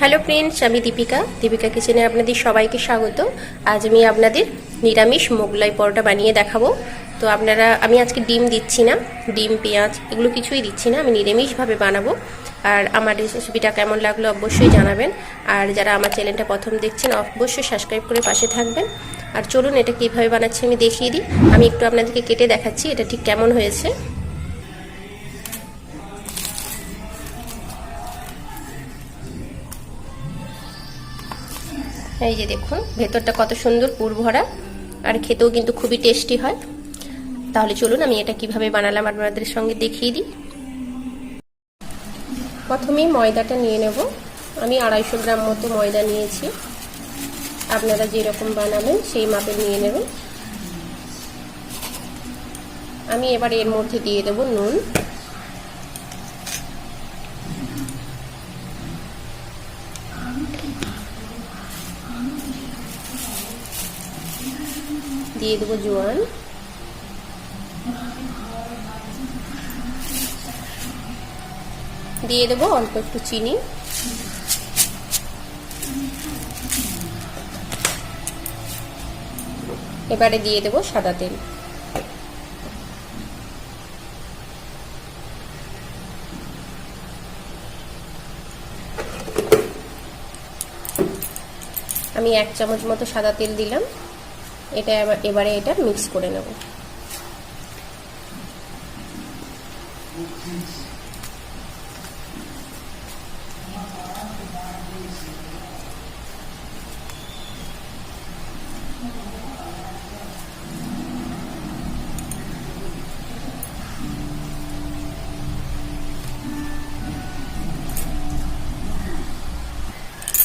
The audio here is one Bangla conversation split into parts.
হ্যালো ফ্রেন্ডস আমি দীপিকা। দীপিকা কিচেনে আপনাদের সবাইকে স্বাগত। আজ আমি আপনাদের নিরামিষ মোগলাই পরোটা বানিয়ে দেখাবো। তো আপনারা, আমি আজকে ডিম দিচ্ছি না। ডিম, পেঁয়াজ, এগুলো কিছুই দিচ্ছি না। আমি নিরামিষভাবে বানাবো। আর আমার রেসিপিটা কেমন লাগল অবশ্যই জানাবেন। আর যারা আমার চ্যানেলটা প্রথম দেখছেন, অবশ্যই সাবস্ক্রাইব করে পাশে থাকবেন। আর চলুন, এটা কীভাবে বানাচ্ছি আমি দেখিয়ে দিই। আমি একটু আপনাদেরকে কেটে দেখাচ্ছি, এটা ঠিক কেমন হয়েছে। এই যে দেখুন, ভেতরটা কত সুন্দর পুর ভরা, আর খেতেও কিন্তু খুবই টেস্টি হয়। তাহলে চলুন, আমি এটা কীভাবে বানালাম আপনাদের সঙ্গে দেখিয়ে দিই। প্রথমেই ময়দাটা নিয়ে নেব। আমি আড়াইশো গ্রাম মতো ময়দা নিয়েছি। আপনারা যেরকম বানাবেন, সেই মাপে নিয়ে নেবেন। আমি এবার এর মধ্যে দিয়ে দেব নুন। দিয়ে দেবো জোয়ান। দিয়ে দেবো অল্প একটু চিনি। এবারে দিয়ে দেবো সাদা তেল। আমি এক চামচ মতো সাদা তেল দিলাম। এটা এবারে এটা মিক্স করে নেব।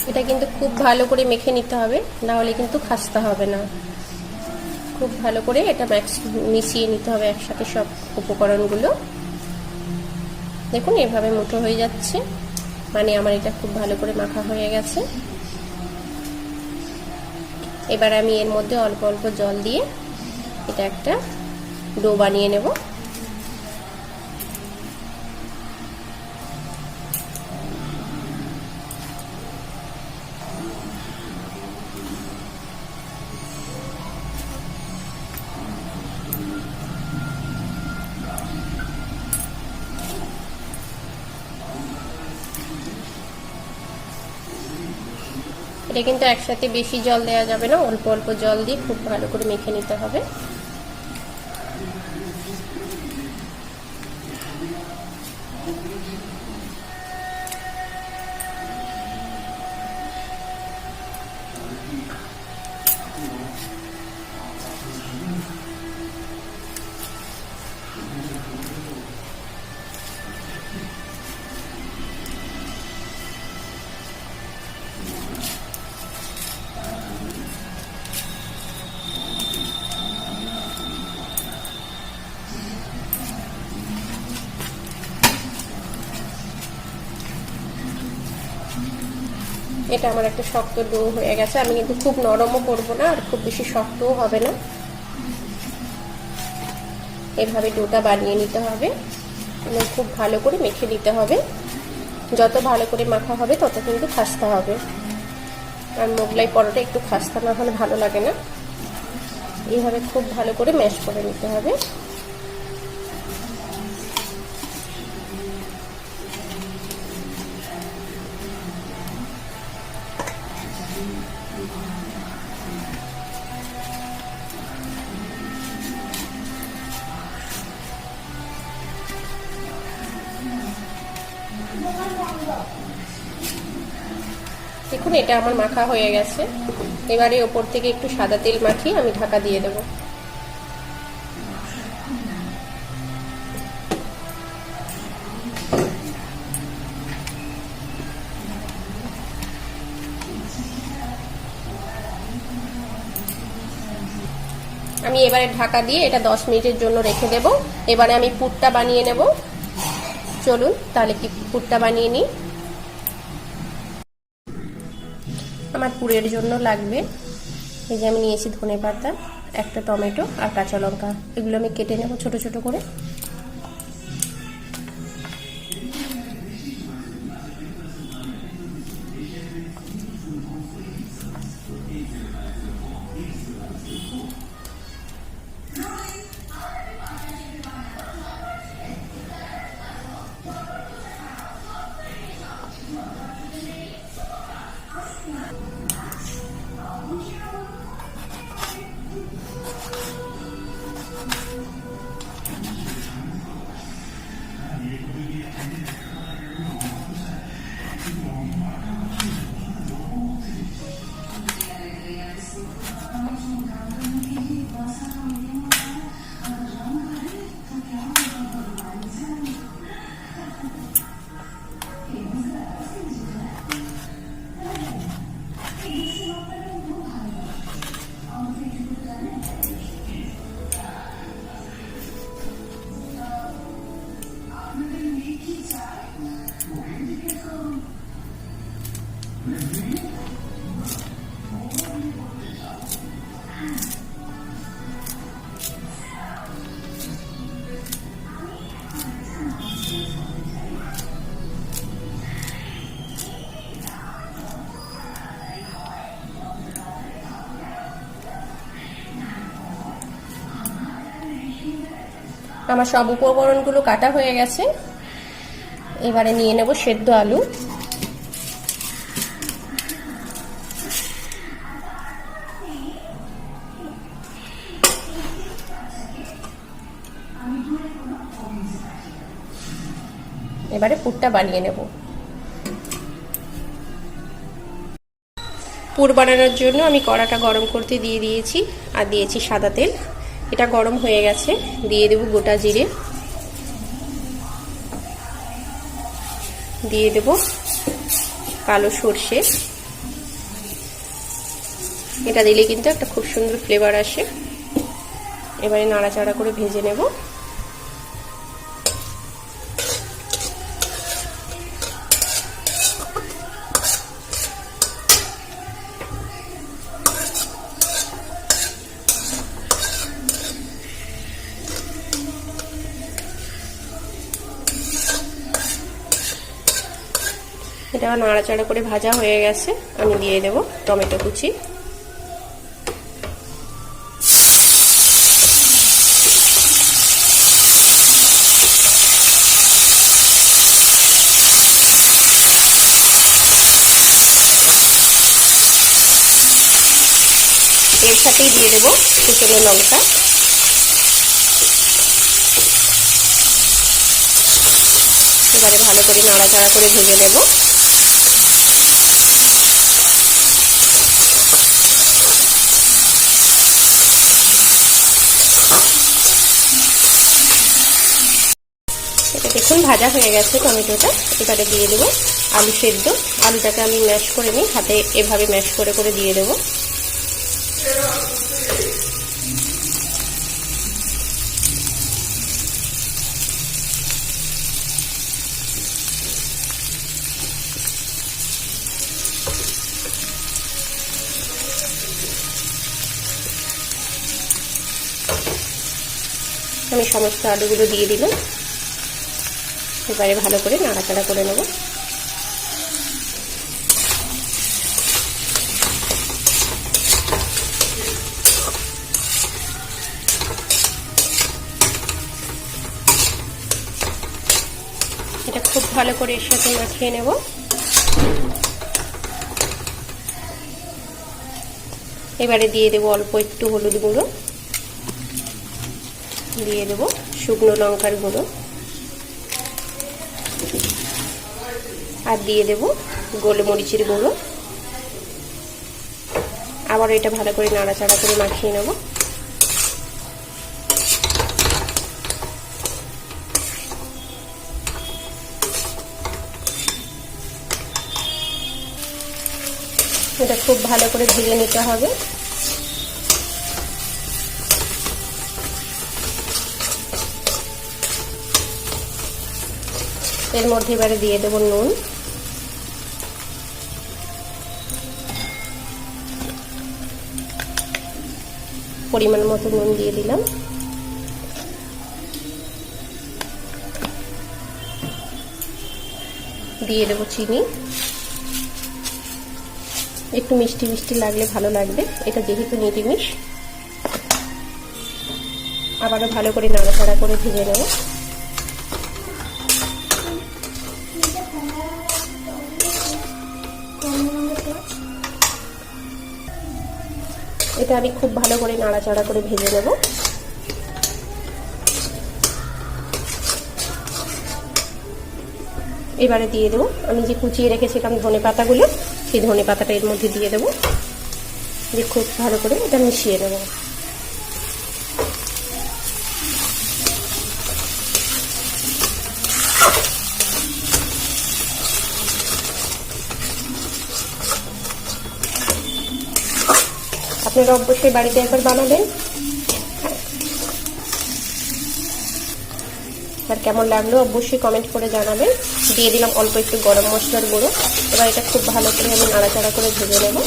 এটা কিন্তু খুব ভালো করে মেখে নিতে হবে, না হলে কিন্তু খাস্তা হবে না। খুব ভালো করে এটা ম্যাক্স মিশিয়ে নিতে হবে একসাথে সব উপকরণগুলো। দেখুন, এভাবে মুঠো হয়ে যাচ্ছে। মানে আমার এটা খুব ভালো করে মাখা হয়ে গেছে। এবার আমি এর মধ্যে অল্প অল্প জল দিয়ে এটা একটা ডো বানিয়ে নেব। এটা কিন্তু একসাথে বেশি জল দেওয়া যাবে না, অল্প অল্প জল দিয়ে খুব ভালো করে মেখে নিতে হবে। এটা আমার একটা শক্ত ডো হয়ে গেছে। আমি কিন্তু খুব নরমও করব না, আর খুব বেশি শক্তও হবে না। এভাবে ডোটা বানিয়ে নিতে হবে। এবং খুব ভালো করে মেখে নিতে হবে। যত ভালো করে মাখা হবে, তত কিন্তু খাস্তা হবে। আর মোগলাই পরোটা একটু খাস্তা না হলে ভালো লাগে না। এইভাবে খুব ভালো করে ম্যাশ করে নিতে হবে। দেখুন, এটা আমার মাখা হয়ে গেছে। এবারে ওপর থেকে একটু সাদা তেল মাখিয়ে আমি ঢাকা দিয়ে দেবো। এবারে ঢাকা দিয়ে এটা দশ মিনিটের জন্য রেখে দেব। এবারে আমি পুরটা বানিয়ে নেব। চলুন, তাহলে কি পুরটা বানিয়ে নিই। আমার পুরের জন্য লাগবে। এই যে আমি নিয়েছি ধনে পাতা একটা টমেটো আর কাঁচা লঙ্কা। এগুলো আমি কেটে নেব ছোট ছোট করে। আমার সব উপকরণগুলো কাটা হয়ে গেছে। এবারে নিয়ে নেব সেদ্ধ আলু। এবারে পুরটা বানিয়ে নেব। পুর বানানোর জন্য আমি কড়াটা গরম করতে দিয়ে দিয়েছি, আর দিয়েছি সাদা তেল। এটা গরম হয়ে গেছে, দিয়ে দেব গোটা জিরে। দিয়ে দেব কালো সর্ষে। এটা দিলে কিন্তু একটা খুব সুন্দর ফ্লেভার আসে। এবারে নাড়াচাড়া করে ভেজে নেব। নাড়াচাড়া করে ভাজা হয়ে গেছে, আমি দিয়ে দেব টমেটো কুচি। এর সাথেই দিয়ে দেবো কুচনো লঙ্কা। এবারে ভালো করে নাড়াচাড়া করে ভেজে নেব এটা দেখুন ভাজা হয়ে গেছে টমেটোটা। এবারে দিয়ে দেবো আলু সেদ্ধ। আলুটাকে আমি ম্যাশ করে নিই, হাতে এভাবে ম্যাশ করে করে দিয়ে দেবো। আমি সমস্ত আলুগুলো দিয়ে দিলাম। এবারে ভালো করে নাড়াচাড়া করে নেব। এটা খুব ভালো করে এর সাথে মাখিয়ে নেব। এবারে দিয়ে দেবো অল্প একটু হলুদ গুঁড়ো। দিয়ে দেবো শুকনো লঙ্কার গুঁড়ো। আর দিয়ে দেব গোলমরিচের গুঁড়ো। আবার এটা ভালো করে নাড়াচাড়া করে মাখিয়ে নেব। এটা খুব ভালো করে ভেজে নিতে হবে। এর মধ্যে এবারে দিয়ে দেবো নুন। পরিমাণ মতো নুন দিয়ে দিলাম। দিয়ে দেবো চিনি। একটু মিষ্টি মিষ্টি লাগলে ভালো লাগবে। এটা যেহেতু নিরামিষ, আবারও ভালো করে নাড়াচাড়া করে ভেজে নেব। এটা আমি খুব ভালো করে নাড়াচাড়া করে ভেজে নেব। এবারে দিয়ে দেবো। আমি যে কুচিয়ে রেখেছিলাম ধনে পাতাগুলো, সেই ধনে পাতাটা এর মধ্যে দিয়ে দেবো। দিয়ে খুব ভালো করে এটা মিশিয়ে দেবো আপনারা অবশ্যই বাড়িতে একবার বানাবেন। আর কেমন লাগল অবশ্যই কমেন্ট করে জানাবেন। দিয়ে দিলাম অল্প একটু গরম মশলার গুঁড়ো। এবার এটা খুব ভালো করে আমি নাড়াচাড়া করে ভেজে নেব।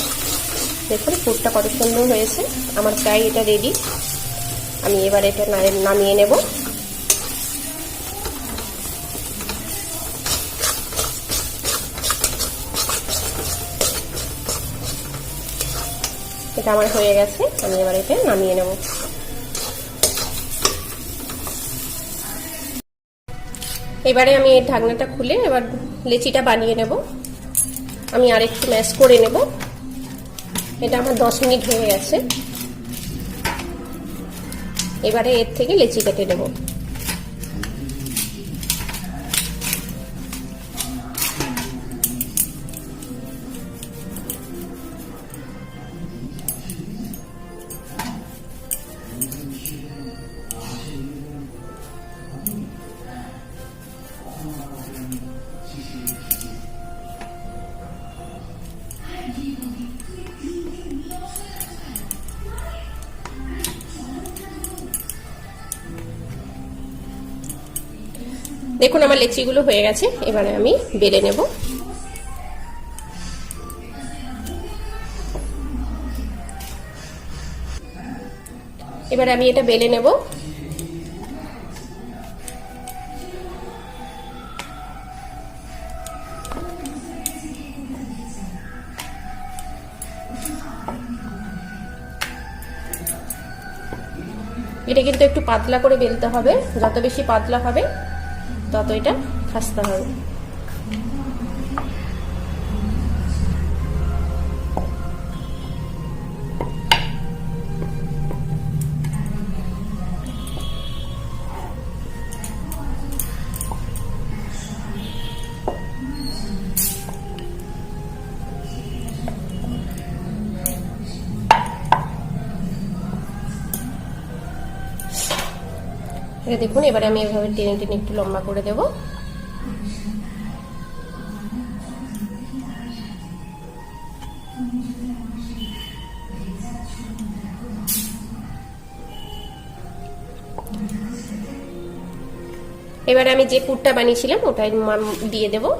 দেখুন, পুরটা কত সুন্দর হয়েছে। আমার প্রায় এটা রেডি আমি এবার এটা নামিয়ে নেব। এটা আমার হয়ে গেছে, আমি এবার এটা নামিয়ে নেব। এবারে আমি এই ঢাকনাটা খুলে এবার লেচিটা বানিয়ে নেব। আমি আরেকটু ম্যাশ করে নেব। এটা আমার দশ মিনিট হয়ে গেছে। এবারে এর থেকে লেচি কেটে নেব। দেখুন আমার লেচিগুলো হয়ে গেছে, এবারে আমি বেলে নেব। এবারে আমি এটা বেলে নেব। এটা কিন্তু একটু পাতলা করে বেলতে হবে, যত বেশি পাতলা হবে তত এটা খাস্তা হবে। এটা দেখুন, এবারে আমি এভাবে টেনে টেনে একটু লম্বা করে দেব। এবারে আমি যে পুরটা বানিয়েছিলাম, ওটাই দিয়ে দেবো।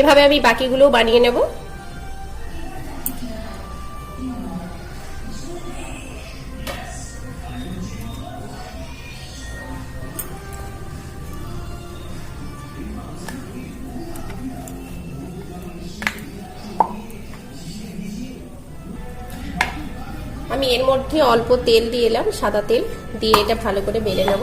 এভাবে আমি বাকিগুলোও বানিয়ে নেব। আমি এর মধ্যে অল্প তেল দিয়ে এলাম, সাদা তেল দিয়ে এটা ভালো করে বেলে নেব।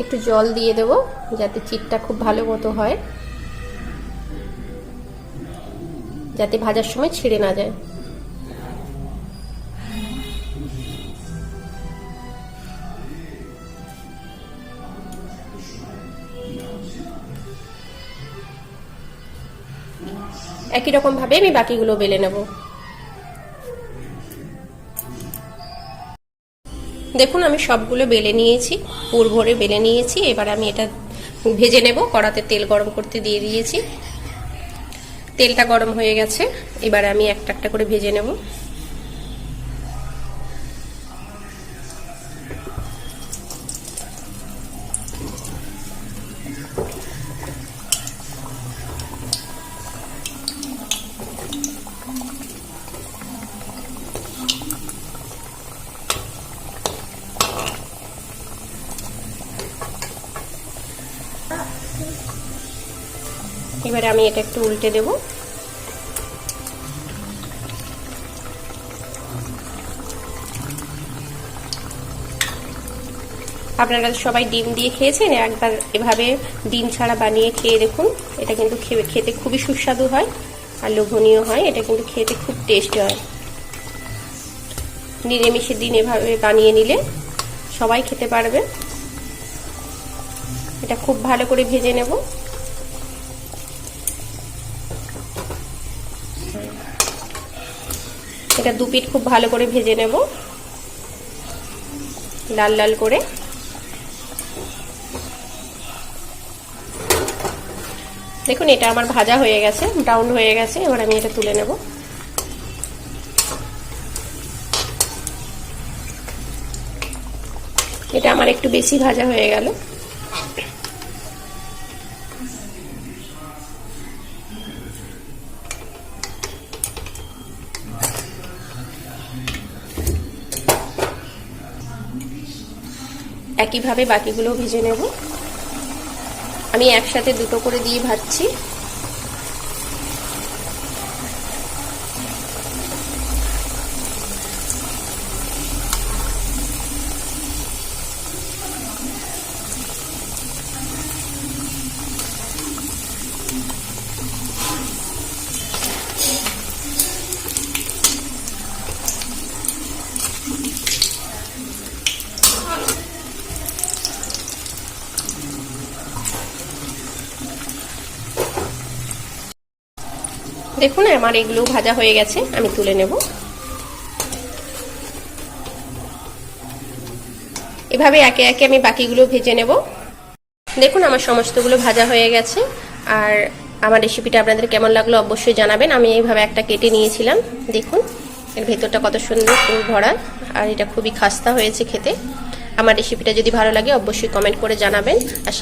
একটু জল দিয়ে দেব, যাতে চিটটা খুব ভালো মতো হয়। যাতে ভাজার সময় ছিঁড়ে না যায়। একই রকম ভাবে আমি বাকিগুলো বেলে নেব। দেখুন, আমি সবগুলো বেলে নিয়েছি, পুর ভরে বেলে নিয়েছি। এবার আমি এটা ভেজে নেব, কড়াতে তেল গরম করতে দিয়ে দিয়েছি। তেলটা গরম হয়ে গেছে, এবার আমি একটা একটা করে ভেজে নেব। এবারে আমি এটা একটু উল্টে দেব। আপনারা সবাই ডিম দিয়ে খেয়েছেন, একবার এভাবে ডিম ছাড়া বানিয়ে খেয়ে দেখুন। এটা কিন্তু খেতে খুবই সুস্বাদু হয় আর লোভনীয় হয়। এটা কিন্তু খেতে খুব টেস্ট হয়। নিরামিষের দিন এভাবে বানিয়ে নিলে সবাই খেতে পারবে। এটা খুব ভালো করে ভেজে নেব। এটা দু পিঠ খুব ভালো করে ভেজে নেব। লাল লাল করে। দেখুন, এটা আমার ভাজা হয়ে গেছে ব্রাউন হয়ে গেছে, এবার আমি এটা তুলে নেব। এটা আমার একটু বেশি ভাজা হয়ে গেল। একইভাবে বাকিগুলো ভেজে নেব। আমি একসাথে দুটো করে দিয়ে ভাজছি। দেখুন, আমার এগুলো ভাজা হয়ে গেছে, আমি তুলে নেব। এভাবে একে একে আমি বাকিগুলো ভেজে নেব। দেখুন, আমার সমস্তগুলো ভাজা হয়ে গেছে। আর আমার রেসিপিটা আপনাদের কেমন লাগল অবশ্যই জানাবেন। আমি এইভাবে একটা কেটে নিয়েছিলাম। দেখুন, এর ভেতরটা কত সুন্দর ফুল ভরা। আর এটা খুবই খাস্তা হয়েছে খেতে। আমার রেসিপিটা যদি ভালো লাগে, অবশ্যই কমেন্ট করে জানাবেন। আর